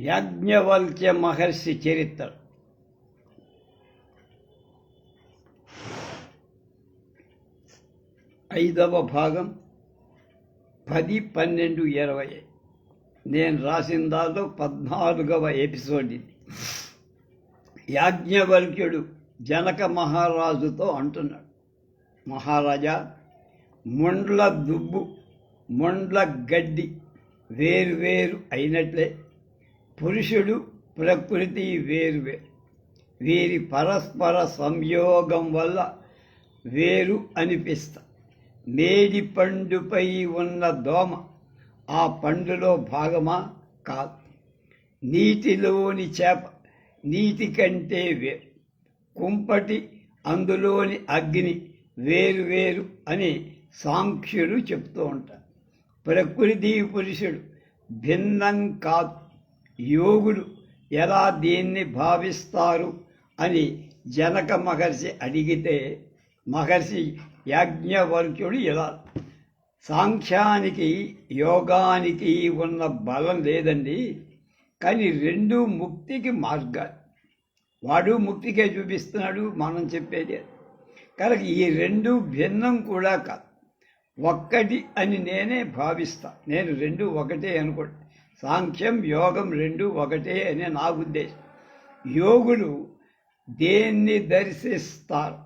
యాజ్ఞవల్క్య మహర్షి చరిత్ర. ఐదవ భాగం పది పన్నెండు ఇరవై. నేను రాసిన దానిలో పద్నాలుగవ ఎపిసోడ్ ఇది. యాజ్ఞవల్క్యుడు జనక మహారాజుతో అంటున్నాడు. మహారాజా ముండ్ల దుబ్బు ముండ్ల గడ్డి వేరు వేరు అయినట్లే. పురుషుడు ప్రకృతి వేరు వేరు వీరి పరస్పర సంయోగం వల్ల వేరు అనిపిస్తా. మేడి పండుపై ఉన్న దోమ ఆ పండులో భాగమా? కాదు. నీటిలోని చేప నీటి కంటే వేరు కుంపటి అందులోని అగ్ని వేరు వేరు అని సాంఖ్యులు చెప్తూ ఉంటారు. ప్రకృతి పురుషుడు భిన్నం కాదు. యోగులు ఎలా దీన్ని భావిస్తారు అని జనక మహర్షి అడిగితే మహర్షి యాజ్ఞవల్క్యుడు ఇలా సాంఖ్యానికి యోగానికి ఉన్న బలం లేదండి కానీ రెండు ముక్తికి మార్గాలు. వాడు ముక్తికే చూపిస్తున్నాడు మనం చెప్పేది. కనుక ఈ రెండు భిన్నం కూడా కాదు. ఒక్కటి అని నేనే భావిస్తా. నేను రెండు ఒకటే అనుకోండి. సాంఖ్యం యోగం రెండు ఒకటే అని నా ఉద్దేశం. యోగులు దేన్ని దర్శిస్తారు?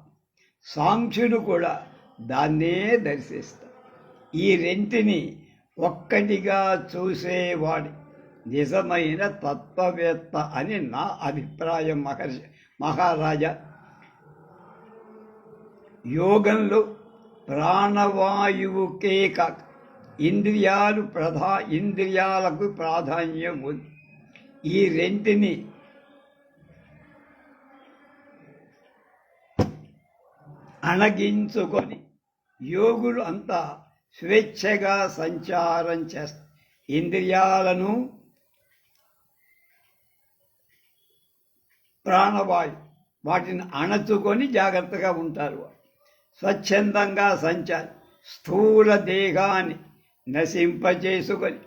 సాంఖ్యులు కూడా దాన్నే దర్శిస్తారు. ఈ రెంటిని ఒక్కటిగా చూసేవాడి నిజమైన తత్వవేత్త అని నా అభిప్రాయం మహర్షి మహారాజా. యోగంలో ప్రాణవాయువుకే కాక ఇంద్రియాలు ప్రధా ఇంద్రియాలకు ప్రాధాన్యం ఉంది ఈ రెంటిని అణగించుకొని యోగులు అంతా స్వేచ్ఛగా సంచారం చేస్తారు ఇంద్రియాలను ప్రాణవాయు వాటిని అణచుకొని జాగ్రత్తగా ఉంటారు. స్వచ్ఛందంగా సంచారి స్థూల దేహాన్ని నశింపచేసుకొని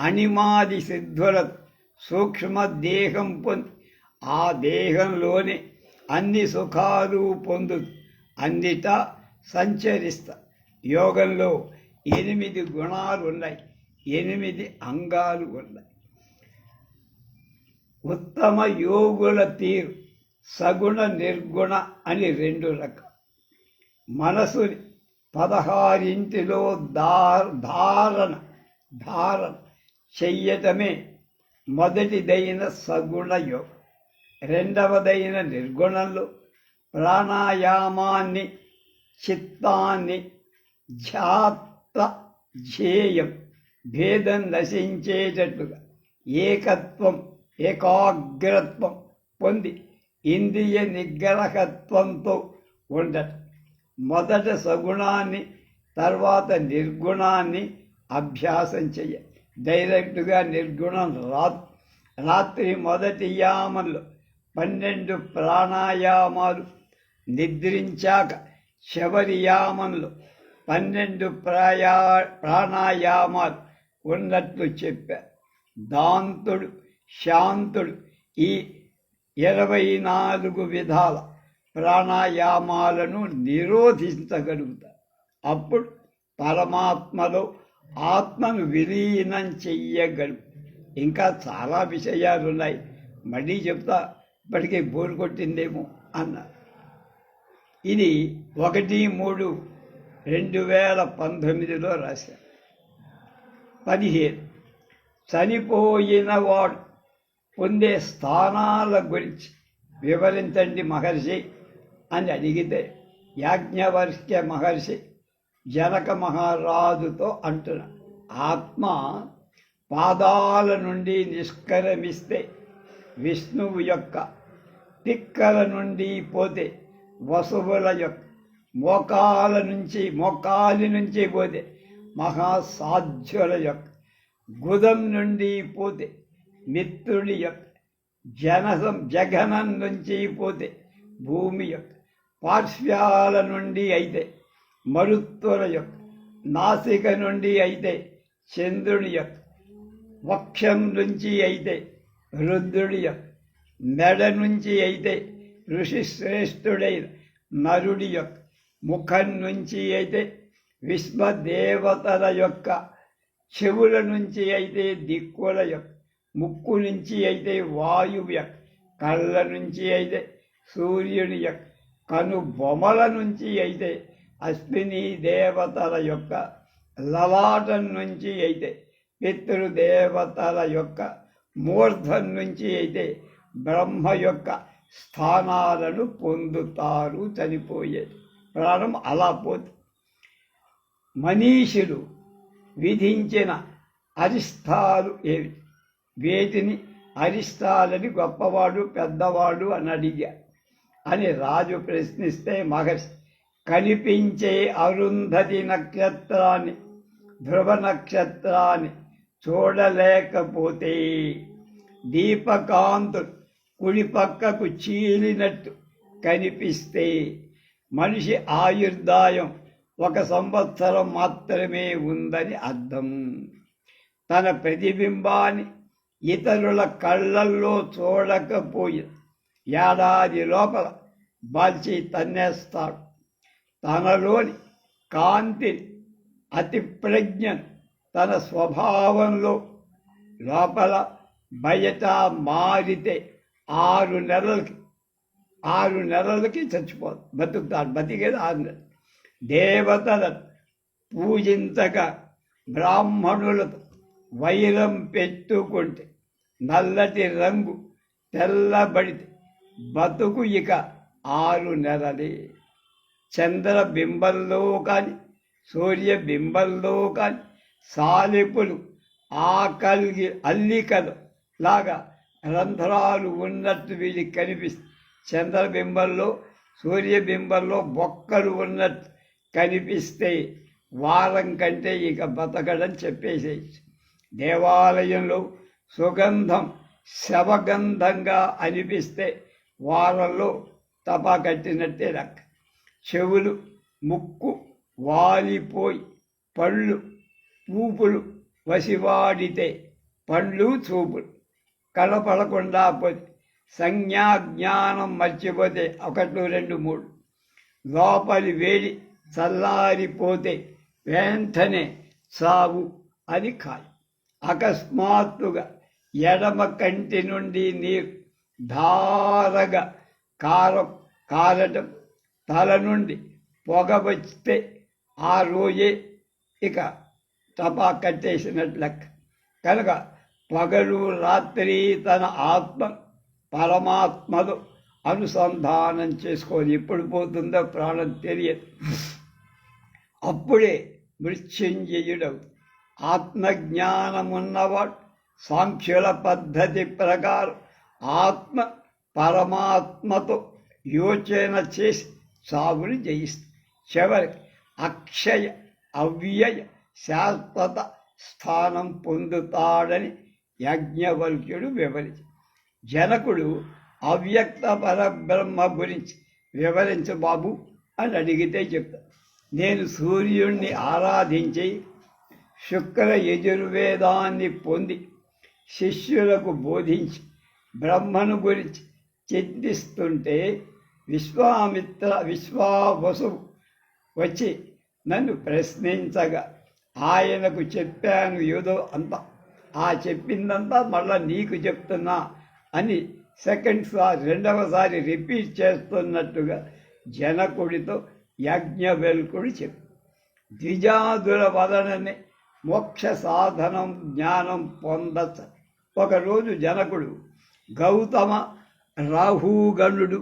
అనిమాది సిద్ధుల సూక్ష్మ దేహం పొంది ఆ దేహంలోనే అన్ని సుఖాలు పొందు అన్నిటా సంచరిస్తా. యోగంలో ఎనిమిది గుణాలు ఉన్నాయి ఎనిమిది అంగాలు ఉన్నాయి. ఉత్తమ యోగుల తీరు సగుణ నిర్గుణ అని రెండు రకాలు మనసుని పదహారింటిలో దా- ధారణ ధారణ చెయ్యటమే మొదటిదైన సగుణ యోగం. రెండవదైన నిర్గుణంలో ప్రాణాయామాన్ని చిత్తాన్ని ధ్యాత్త ధ్యేయం భేదం నశించేటట్లుగా ఏకత్వం ఏకాగ్రత్వం పొంది ఇంద్రియ నిగ్రహత్వంతో ఉండటం. మొదట సగుణాన్ని తర్వాత నిర్గుణాన్ని అభ్యాసం చెయ్య. డైరెక్ట్గా నిర్గుణం రా రాత్రి మొదటి యామలు పన్నెండు ప్రాణాయామాలు నిద్రించాక చివరి యామలు పన్నెండు ప్రాయా ప్రాణాయామాలు ఉన్నట్లు చెప్పా. దాంతుడు శాంతుడు ఈ ఇరవై నాలుగు విధాల ప్రాణాయామాలను నిరోధించగలుగుతా. అప్పుడు పరమాత్మలో ఆత్మను విలీనం చెయ్యగలుగు. ఇంకా చాలా విషయాలు ఉన్నాయి మళ్ళీ చెప్తా ఇప్పటికే బోరు కొట్టిందేమో అన్నారు ఇది ఒకటి మూడు రెండు వేల పంతొమ్మిదిలో రాశారు. పదిహేను చనిపోయిన వాడు పొందే స్థానాల గురించి వివరించండి మహర్షి. అని అడిగితే యాజ్ఞవర్ష్య మహర్షి జనక మహారాజుతో అంటున్నా ఆత్మ పాదాల నుండి నిష్క్రమిస్తే విష్ణువు యొక్క తిక్కల నుండి పోతే వసువుల యొక్క మోకాల నుంచి మోకాలి నుంచి పోతే మహాసాధ్యుల యొక్క గుదం నుండి పోతే మిత్రుడి యొక్క జనసం జగనం నుంచి పోతే భూమి యొక్క పార్శ్వాల నుండి అయితే మరుత్వల యొక్క నాసిక నుండి అయితే చంద్రుని యొక్క వక్షం నుంచి అయితే రుద్రుడి యొక్క మెడ నుంచి అయితే ఋషిశ్రేష్ఠుడైన నరుడి యొక్క ముఖం నుంచి అయితే విశ్వదేవతల యొక్క చెవుల నుంచి అయితే దిక్కుల యొక్క ముక్కు నుంచి అయితే వాయువు యొక్క కళ్ళ నుంచి అయితే సూర్యుని యొక్క కను బొమ్మల నుంచి అయితే అశ్విని దేవతల యొక్క లలాటం నుంచి అయితే పితృదేవతల యొక్క మూర్ధం నుంచి అయితే బ్రహ్మ యొక్క స్థానాలను పొందుతారు చనిపోయేది. ప్రాణం అలా పోతుంది మనీషులు విధించిన అరిష్టాలు ఏవి? వేటిని అరిష్టాలని గొప్పవాడు పెద్దవాడు అని అడిగారు అని రాజు ప్రశ్నిస్తే మహర్షి కనిపించే అరుంధతి నక్షత్రాన్ని ధ్రువ నక్షత్రాన్ని చూడలేకపోతే దీపకాంతుడు కుడి పక్కకు చీలినట్టు కనిపిస్తే మనిషి ఆయుర్దాయం ఒక సంవత్సరం మాత్రమే ఉందని అర్థం. తన ప్రతిబింబాన్ని ఇతరుల కళ్ళల్లో చూడకపోయి ఏడాది లోపల బాల్చి తన్నేస్తాడు. తనలోని కాంతిని అతి ప్రజ్ఞను తన స్వభావంలో లోపల బయట మారితే ఆరు నెలలకి ఆరు నెలలకి చచ్చిపోదు. బతుకుతాడు. బతికేది ఆరు నెలలు. దేవతలను పూజించగా బ్రాహ్మణులతో వైరం పెట్టుకుంటే నల్లటి రంగు తెల్లబడితే బతుకు ఇక ఆరు నెలలే. చంద్రబింబంలో కానీ సూర్యబింబంలో కానీ సాలిపులు ఆకలిగి అల్లికలు లాగా రంధ్రాలు ఉన్నట్టు వీళ్ళకి కనిపిస్తుంది చంద్రబింబంలో సూర్యబింబంలో బొక్కలు ఉన్నట్టు కనిపిస్తే వారం కంటే ఇక బతకడం చెప్పేసేయచ్చు. దేవాలయంలో సుగంధం శవగంధంగా అనిపిస్తే వారల్లో తపా కట్టినట్టే లెక్క. చెవులు ముక్కు వాలిపోయి పళ్ళు పూపులు వసివాడితే పండ్లు చూపులు. కనపడకుండా పోతే సంజ్ఞా జ్ఞానం మర్చిపోతే ఒకటి రెండు మూడు. లోపలి వేడి చల్లారిపోతే వెంటనే సావు అని కాదు అకస్మాత్తుగా ఎడమ కంటి నుండి నీరు ధారగా కారం కారటం తల నుండి పొగ వచ్చితే ఆ రోజే ఇక తపా కట్టేసినట్లు లెక్క. కనుక పగలు రాత్రి తన ఆత్మ పరమాత్మలో అనుసంధానం చేసుకొని ఎప్పుడు పోతుందో ప్రాణం తెలియదు. అప్పుడే మృత్యుంజయుడు ఆత్మజ్ఞానమున్నవాడు సాంఖ్యుల పద్ధతి ప్రకారం ఆత్మ పరమాత్మతో యోచన చేసి సాగుని జయిస్తుంది. చివరికి అక్షయ అవ్యయ శాశ్వత స్థానం పొందుతాడని యజ్ఞవల్క్యుడు వివరించి. జనకుడు అవ్యక్త పరబ్రహ్మ గురించి వివరించు బాబు అని అడిగితే చెప్తా. నేను సూర్యుణ్ణి ఆరాధించి శుక్ర యజుర్వేదాన్ని పొంది శిష్యులకు బోధించి బ్రహ్మను గురించి చింతిస్తుంటే విశ్వామిత్ర విశ్వావసు వచ్చి నన్ను ప్రశ్నించగా ఆయనకు చెప్పాను ఏదో అంత ఆ చెప్పిందంతా మళ్ళా నీకు చెప్తున్నా అని సెకండ్ సారి రెండవసారి రిపీట్ చేస్తున్నట్టుగా జనకుడితో యజ్ఞవెల్కుడు చెప్పు ద్విజాదుల వలననే మోక్ష సాధనం జ్ఞానం పొందచ్చ ఒకరోజు జనకుడు గౌతమ రాహుగణుడు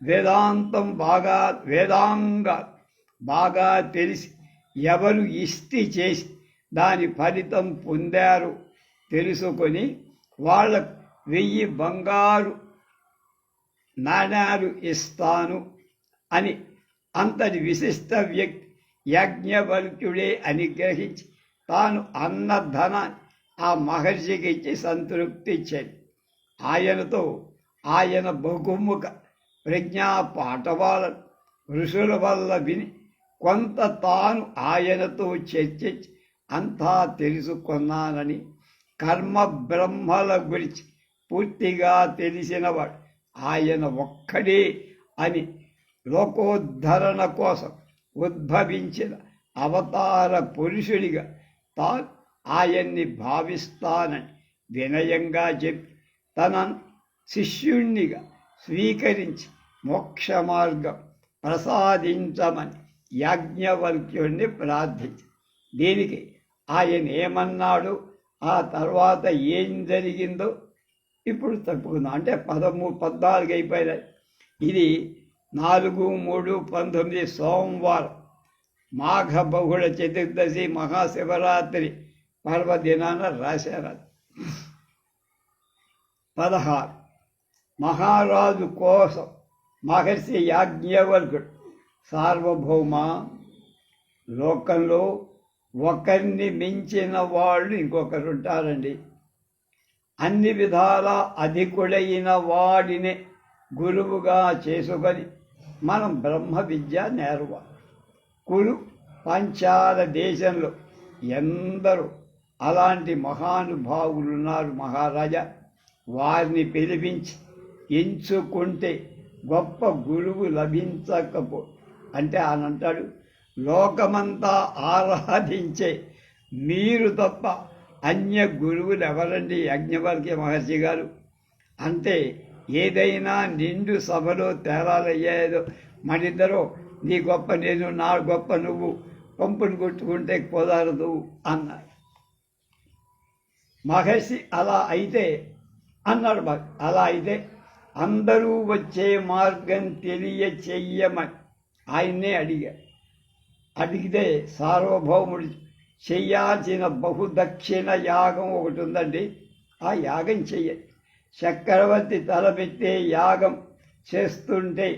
వేదాంతం బాగా వేదాంగ బాగా తెలిసి ఎవరు ఇష్టి చేసి దాని ఫలితం పొందారు తెలుసుకొని వాళ్ళకు వెయ్యి బంగారు నాణ్యాలు ఇస్తాను అని అంతటి విశిష్ట వ్యక్తి యజ్ఞవల్క్యుడే అని గ్రహించి తాను అన్నధన ఆ మహర్షికి ఇచ్చి సంతృప్తి ఇచ్చాడు ఆయనతో ఆయన బహుముఖ ప్రజ్ఞా పాఠవాలను ఋషుల వల్ల విని కొంత తాను ఆయనతో చర్చించి అంతా తెలుసుకున్నానని కర్మ బ్రహ్మల గురించి పూర్తిగా తెలిసినవాడు ఆయన ఒక్కడే అని లోకోద్ధరణ కోసం ఉద్భవించిన అవతార పురుషుడిగా తాను ఆయన్ని భావిస్తానని వినయంగా చెప్పి తన శిష్యుణ్ణిగా స్వీకరించి మోక్ష మార్గం ప్రసాదించమని యాజ్ఞవల్క్యుణ్ణి ప్రార్థించి. దీనికి ఆయన ఏమన్నాడు? ఆ తర్వాత ఏం జరిగిందో ఇప్పుడు తప్పుకుందాం అంటే పదమూ పద్నాలుగు అయిపోయినాయి. ఇది నాలుగు మూడు పంతొమ్మిది సోమవారం. మాఘ బహుళ చతుర్దశి మహాశివరాత్రి పర్వదినాన రాశారు పదహారు. మహారాజు కోసం మహర్షి యాజ్ఞవల్కుడు సార్వభౌమ లోకంలో ఒకరిని మించిన వాళ్ళు ఇంకొకరు ఉంటారండి. అన్ని విధాల అధికుడైన వాడిని గురువుగా చేసుకొని మనం బ్రహ్మ విద్య నేర్వాలి కురు పంచాల దేశంలో ఎందరో అలాంటి మహానుభావులు ఉన్నారు మహారాజా. వారిని పిలిపించి ఎంచుకుంటే గొప్ప గురువు లభించకపో అంటే ఆయన అంటాడు లోకమంతా ఆరాధించే మీరు తప్ప అన్య గురువులు ఎవరండి? యజ్ఞవర్గ మహర్షి గారు అంటే ఏదైనా నిండు సభలో తేలాలయ్యేదో మనిద్దరూ నీ గొప్ప నేను నా గొప్ప నువ్వు పంపును కొట్టుకుంటే కుదరదు అన్నారు. మహర్షి అలా అయితే అన్నాడు అలా అయితే అందరూ వచ్చే మార్గం తెలియ చెయ్యమని ఆయన్నే అడిగారు అడిగితే సార్వభౌముడు చెయ్యాల్సిన బహుదక్షిణ యాగం ఒకటి ఉందండి. ఆ యాగం చెయ్యాలి చక్రవర్తి తలపెట్టే యాగం చేస్తుంటే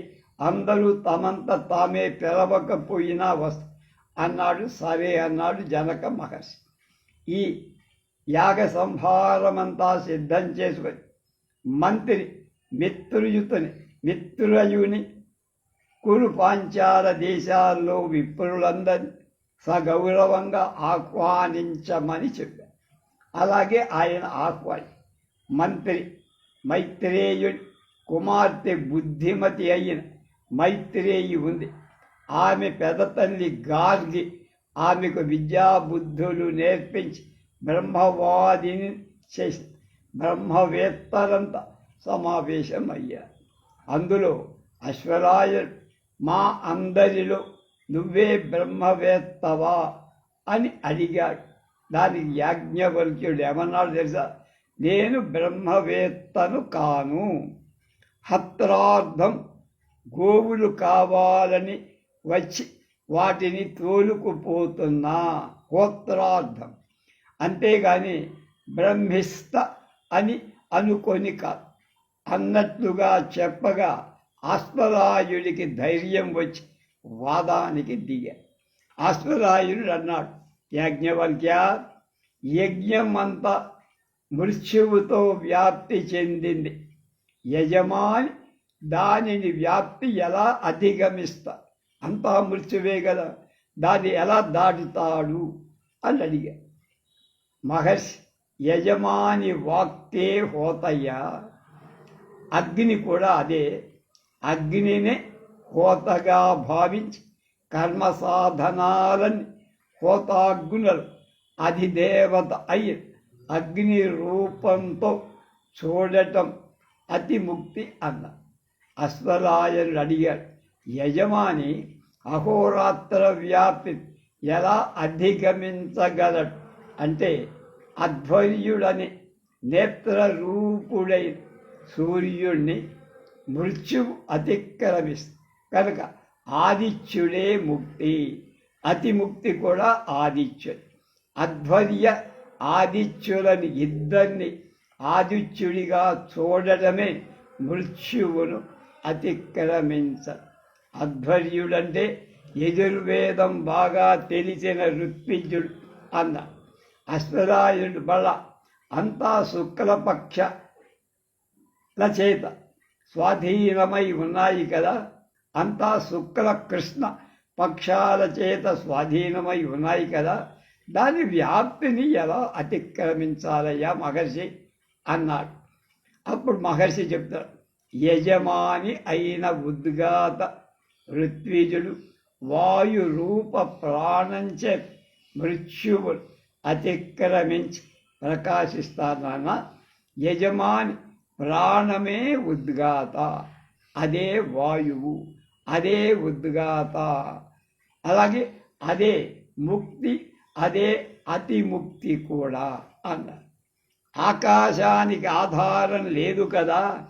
అందరూ తమంత తామే పిలవకపోయినా వస్త. అన్నాడు సరే అన్నాడు జనక మహర్షి. ఈ యాగ సంహారమంతా సిద్ధం చేసుకొని మంత్రి మిత్రుయుతుని మిత్రులయుని కురు పాంచాల దేశాల్లో విప్రులందరినీ సగౌరవంగా ఆహ్వానించమని చెప్పారు. అలాగే ఆయన ఆహ్వాని మంత్రి మైత్రేయుడి కుమార్తె బుద్ధిమతి అయిన మైత్రేయి ఉంది. ఆమె పెదతల్లి గార్గి ఆమెకు విద్యాబుద్ధులు నేర్పించి బ్రహ్మవాదిని చేసి బ్రహ్మవేత్తలంతా సమావేశం అయ్యారు అందులో అశ్వరాయుడు మా అందరిలో నువ్వే బ్రహ్మవేత్తవా అని అడిగాడు. దానికి యాజ్ఞవల్క్యుడు ఏమన్నాడు తెలుసా? నేను బ్రహ్మవేత్తను కాను. హత్రార్థం గోవులు కావాలని వచ్చి వాటిని తోలుకుపోతున్నా. హోత్రార్థం అంతేగాని బ్రహ్మిస్త అని అనుకొని కాదు అన్నట్లుగా చెప్పగా అశ్వరాయుడికి ధైర్యం వచ్చి వాదానికి దిగా. అశ్వరాయుడు అన్నాడు యాజ్ఞవల్క్య యజ్ఞం అంతా మృత్యువుతో వ్యాప్తి చెందింది. యజమాని దానిని వ్యాప్తి ఎలా అధిగమిస్తా? అంతా మృత్యువే కదా దాన్ని ఎలా దాటుతాడు? అని అడిగాడు మహర్షి యజమాని వాక్తే హోతయ్యా. అగ్ని కూడా అదే. అగ్నినే హోతగా భావించి కర్మ సాధనాలని హోతాగ్నులు అధిదేవత అయి అగ్ని రూపంతో చూడటం అతి ముక్తి అన్న. అశ్వరాయనుడు అడిగాడు యజమాని అహోరాత్ర వ్యాప్తి ఎలా అధిగమించగలడు? అంటే అధ్వర్యుడని నేత్రరూపుడై సూర్యుణ్ణి మృత్యువు అతిక్రమిస్తు కనుక ఆదిత్యుడే ముక్తి. అతి ముక్తి కూడా ఆదిత్యుడు. అధ్వర్య ఆదిత్యులని ఇద్దరిని ఆదిత్యుడిగా చూడటమే మృత్యువును అతిక్రమించ అధ్వర్యుడంటే యజుర్వేదం బాగా తెలిసిన ఋత్విజుడు అన్న అశ్వరాయుడు బళ్ళ అంతా శుక్లపక్ష చేత. స్వాధీనమై ఉన్నాయి కదా అంతా శుక్ల కృష్ణ పక్షాల చేత స్వాధీనమై ఉన్నాయి కదా దాని వ్యాప్తిని ఎలా అతిక్రమించాలయ్యా మహర్షి? అన్నాడు. అప్పుడు మహర్షి చెప్తాడు యజమాని అయిన ఉద్గాత ఋత్విజుడు వాయు రూప ప్రాణంచే మృత్యువులు అతిక్రమించి ప్రకాశిస్తానన్న యజమాని ప్రాణమే ఉద్గాత. అదే వాయువు అదే ఉద్గాత. అలాగే అదే ముక్తి అదే అతిముక్తి కూడా అన్నారు. ఆకాశానికి ఆధారం లేదు కదా.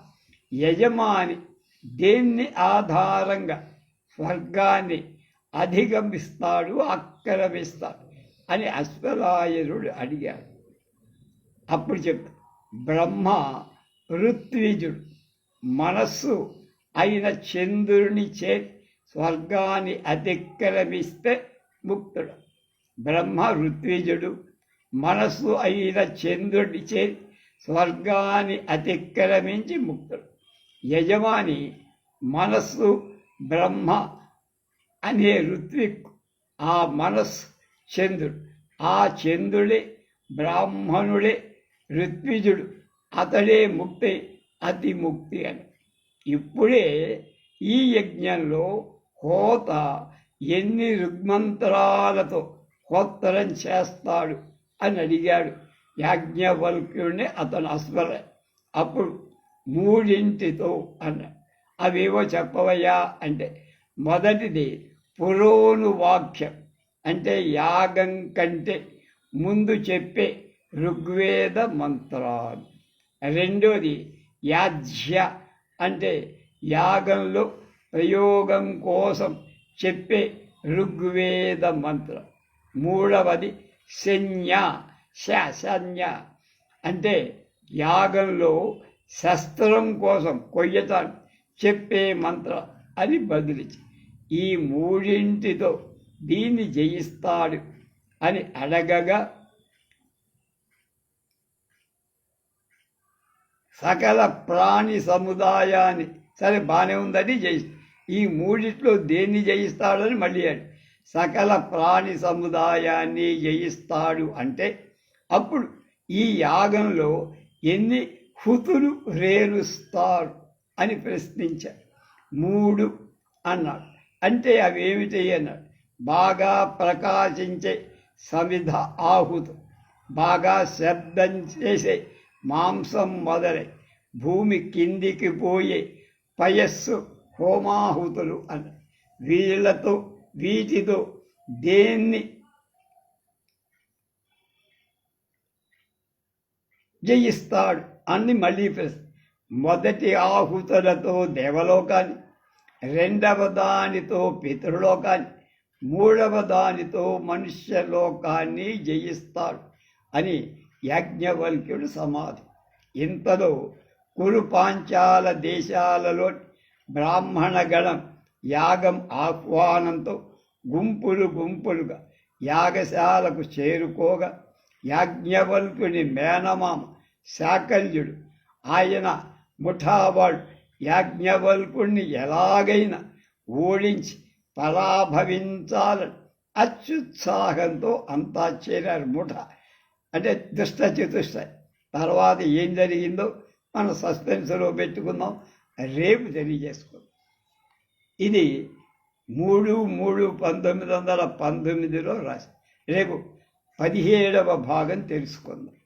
యజమాని దేన్ని ఆధారంగా స్వర్గాన్ని అధిగమిస్తాడు ఆక్రమిస్తాడు అని అశ్వరాయనుడు అడిగాడు. అప్పుడు చెప్పు బ్రహ్మ ఋత్విజుడు మనస్సు అయిన చంద్రుని చే స్వర్గాన్ని అతిక్రమిస్తే ముక్తుడు. బ్రహ్మ ఋత్విజుడు మనస్సు అయిన చంద్రుడి చే స్వర్గాన్ని అతిక్రమించి ముక్తుడు. యజమాని మనస్సు బ్రహ్మ అనే ఋత్విక్ ఆ మనస్సు చంద్రుడు. ఆ చంద్రుడే బ్రాహ్మణుడే ఋత్విజుడు. అతడే ముక్తి అతి ముక్తి అని. ఇప్పుడే ఈ యజ్ఞంలో హోత ఎన్ని రుగ్మంత్రాలతో హోత్తరం చేస్తాడు అని అడిగాడు. యాజ్ఞవల్క్యుడిని అతను అస్మర అప్పుడు మూడింటితో అన్న. అవేవో చెప్పవయ్యా అంటే మొదటిది పురోను వాక్యం. అంటే యాగం కంటే ముందు చెప్పే ఋగ్వేద మంత్రాలు. రెండోది యాజ్య అంటే యాగంలో ప్రయోగం కోసం చెప్పే ఋగ్వేద మంత్రం. మూడవది శన్య శన్య అంటే యాగంలో శస్త్రం కోసం కొయ్యటాన్ని చెప్పే మంత్రం. అని బదిలిచి ఈ మూడింటితో దీన్ని జయిస్తాడు అని అడగగా సకల ప్రాణి సముదాయాన్ని సరే బాగానే ఉందని జయి ఈ మూడిట్లో దేన్ని జయిస్తాడని మళ్ళీ అడి. సకల ప్రాణి సముదాయాన్ని జయిస్తాడు అంటే అప్పుడు ఈ యాగంలో ఎన్ని హుతులు రేలుస్తారు అని ప్రశ్నించారు. మూడు అన్నాడు అంటే అవేమిటి అన్నాడు బాగా ప్రకాశించే సమిధ ఆహుతు బాగా శబ్దం చేసే మాంసం మొదలై భూమి కిందికి పోయే పయస్సు హోమాహుతులు అని వీళ్ళతో వీటితో దేన్ని జయిస్తాడు అన్ని మళ్ళీ ప్రశ్న. మొదటి ఆహుతులతో దేవలోకాన్ని రెండవ దానితో పితృలోకాన్ని మూడవ దానితో మనుష్య లోకాన్ని జయిస్తాడు అని యాజ్ఞవల్క్యుడు సమాధి. ఇంతలో కురు పాంచాల దేశాలలో బ్రాహ్మణగణం యాగం ఆహ్వానంతో గుంపులు గుంపులుగా యాగశాలకు చేరుకోగా యాజ్ఞవల్కుని మేనమామ శాకల్యుడు ఆయన ముఠావాడు యాజ్ఞవల్కుణ్ణి ఎలాగైనా ఓడించి పరాభవించాలని అత్యుత్సాహంతో అంతా చేరారు ముఠ అంటే దుష్ట చతుష్ట. తర్వాత ఏం జరిగిందో మనం సస్పెన్స్లో పెట్టుకుందాం. రేపు తెలియజేసుకుందాం. ఇది మూడు మూడు పంతొమ్మిది వందల పంతొమ్మిదిలో రాసి రేపు పదిహేడవ భాగం తెలుసుకుందాం.